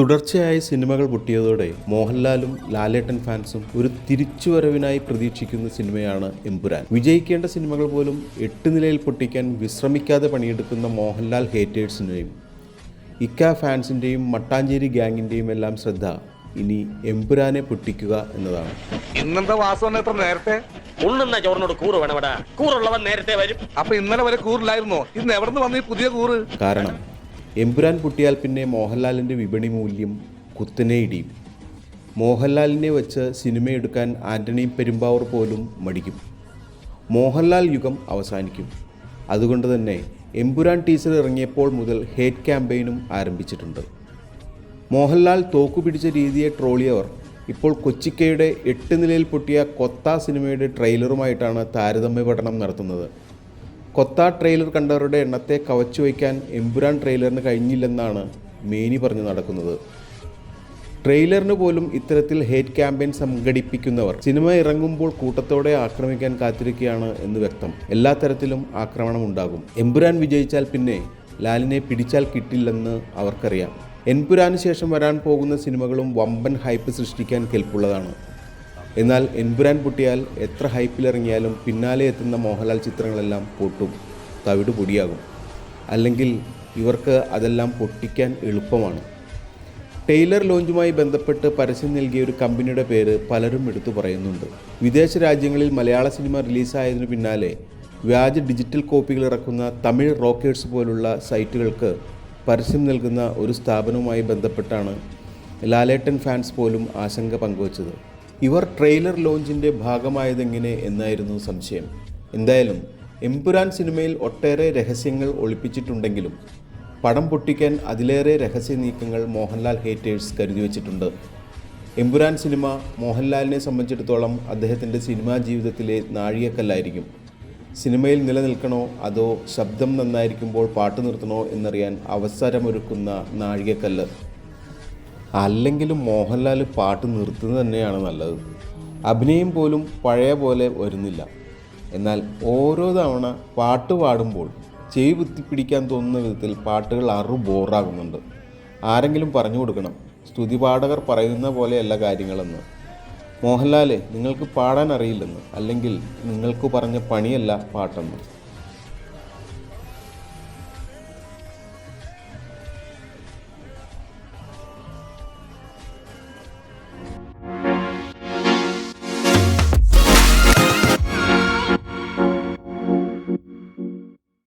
തുടർച്ചയായി സിനിമകൾ പൊട്ടിയതോടെ മോഹൻലാലും ലാലേട്ടൻ ഫാൻസും ഒരു തിരിച്ചുവരവിനായി പ്രതീക്ഷിക്കുന്ന സിനിമയാണ് എമ്പുരാൻ. വിജയിക്കേണ്ട സിനിമകൾ പോലും എട്ട് നിലയിൽ പൊട്ടിക്കാൻ വിശ്രമിക്കാതെ പണിയെടുക്കുന്ന മോഹൻലാൽ ഹേറ്റേഴ്സിന്റെയും ഇക്ക ഫാൻസിന്റെയും മട്ടാഞ്ചേരി ഗ്യാങ്ങിന്റെയും എല്ലാം ശ്രദ്ധ ഇനി എമ്പുരാനെ പൊട്ടിക്കുക എന്നതാണ്. ഇന്നത്തെ വാസം എത്ര നേരത്തെ? ഉണ്ണുന്ന ചോറിനോട് കൂറ് വേണമടാ കൂറുള്ളവൻ നേരത്തെ വരും. അപ്പൊ ഇന്നലെ വരെ കൂറില്ലായിരുന്നോ? ഇന്ന് എവിടെ നിന്ന് വന്ന ഈ പുതിയ കൂറ്? കാരണം എമ്പുരാൻ പൊട്ടിയാൽ പിന്നെ മോഹൻലാലിന്റെ വിപണി മൂല്യം കുത്തനെ ഇടിയും. മോഹൻലാലിനെ വെച്ച് സിനിമയെടുക്കാൻ ആന്റണി പെരുമ്പാവൂർ പോലും മടിക്കും. മോഹൻലാൽ യുഗം അവസാനിക്കും. അതുകൊണ്ട് തന്നെ എമ്പുരാൻ ടീസർ ഇറങ്ങിയപ്പോൾ മുതൽ ഹേറ്റ് ക്യാമ്പയിനും ആരംഭിച്ചിട്ടുണ്ട്. മോഹൻലാൽ തോക്കുപിടിച്ച രീതിയെ ട്രോളിയവർ. ഇപ്പോൾ കൊച്ചിക്കയുടെ എട്ട് നിലയിൽ പൊട്ടിയ കൊത്ത സിനിമയുടെ ട്രെയിലറുമായിട്ടാണ് താരതമ്യ പഠനം നടത്തുന്നത്. കൊത്ത ട്രെയിലർ കണ്ടവരുടെ എണ്ണത്തെ കവച്ചു വയ്ക്കാൻ എമ്പുരാൻ ട്രെയിലറിന് കഴിഞ്ഞില്ലെന്നാണ് മേനി പറഞ്ഞു നടക്കുന്നത്. ട്രെയിലറിന് പോലും ഇത്തരത്തിൽ ഹേറ്റ് ക്യാമ്പയിൻ സംഘടിപ്പിക്കുന്നവർ സിനിമ ഇറങ്ങുമ്പോൾ കൂട്ടത്തോടെ ആക്രമിക്കാൻ കാത്തിരിക്കുകയാണ് എന്ന് വ്യക്തം. എല്ലാ തരത്തിലും ആക്രമണം ഉണ്ടാകും എമ്പുരാൻ വിജയിച്ചാൽ പിന്നെ ലാലിനെ പിടിച്ചാൽ കിട്ടില്ലെന്ന് അവർക്കറിയാം. എൻപുരാന് ശേഷം വരാൻ പോകുന്ന സിനിമകളും വമ്പൻ ഹൈപ്പ് സൃഷ്ടിക്കാൻ കെൽപ്പുള്ളതാണ്. എന്നാൽ എൻപുരാൻ പൊട്ടിയാൽ എത്ര ഹൈപ്പിലിറങ്ങിയാലും പിന്നാലെ എത്തുന്ന മോഹൻലാൽ ചിത്രങ്ങളെല്ലാം പൊട്ടും തവിട് പൊടിയാകും. അല്ലെങ്കിൽ ഇവർക്ക് അതെല്ലാം പൊട്ടിക്കാൻ എളുപ്പമാണ്. ടെയ്ലർ ലോഞ്ചുമായി ബന്ധപ്പെട്ട് പരസ്യം നൽകിയ ഒരു കമ്പനിയുടെ പേര് പലരും എടുത്തു പറയുന്നുണ്ട്. വിദേശ രാജ്യങ്ങളിൽ മലയാള സിനിമ റിലീസായതിനു പിന്നാലെ വ്യാജ ഡിജിറ്റൽ കോപ്പികൾ ഇറക്കുന്ന തമിഴ് റോക്കേഴ്സ് പോലുള്ള സൈറ്റുകൾക്ക് പരസ്യം നൽകുന്ന ഒരു സ്ഥാപനവുമായി ബന്ധപ്പെട്ടാണ് ലാലേട്ടൻ ഫാൻസ് പോലും ആശങ്ക പങ്കുവച്ചത്. ഇവർ ട്രെയിലർ ലോഞ്ചിന്റെ ഭാഗമായതെങ്ങനെ എന്നായിരുന്നു സംശയം. എന്തായാലും എംപുരാൻ സിനിമയിൽ ഒട്ടേറെ രഹസ്യങ്ങൾ ഒളിപ്പിച്ചിട്ടുണ്ടെങ്കിലും പടം പൊട്ടിക്കാൻ അതിലേറെ രഹസ്യ നീക്കങ്ങൾ മോഹൻലാൽ ഹേറ്റേഴ്സ് കരുതി വച്ചിട്ടുണ്ട്. എമ്പുരാൻ സിനിമ മോഹൻലാലിനെ സംബന്ധിച്ചിടത്തോളം അദ്ദേഹത്തിന്റെ സിനിമാ ജീവിതത്തിലെ നാഴികക്കല്ലായിരിക്കും. സിനിമയിൽ നിലനിൽക്കണോ അതോ ശബ്ദം നന്നായിരിക്കുമ്പോൾ പാട്ട് നിർത്തണോ എന്നറിയാൻ അവസരമൊരുക്കുന്ന നാഴികക്കല്ല്. അല്ലെങ്കിലും മോഹൻലാൽ പാട്ട് നിർത്തുന്നത് തന്നെയാണ് നല്ലത്. അഭിനയം പോലും പഴയ പോലെ വരുന്നില്ല. എന്നാൽ ഓരോ തവണ പാട്ട് പാടുമ്പോൾ ചെവി കുത്തിപ്പിടിക്കാൻ തോന്നുന്ന വിധത്തിൽ പാട്ടുകൾ അറു ബോറാകുന്നുണ്ട്. ആരെങ്കിലും പറഞ്ഞു കൊടുക്കണം. സ്തുതിപാഠകർ പറയുന്ന പോലെയല്ല കാര്യങ്ങളെന്ന്. മോഹൻലാലെ നിങ്ങൾക്ക് പാടാൻ അറിയില്ലെന്ന്. അല്ലെങ്കിൽ നിങ്ങൾക്ക് പറഞ്ഞ പണിയല്ല പാട്ടെന്ന്.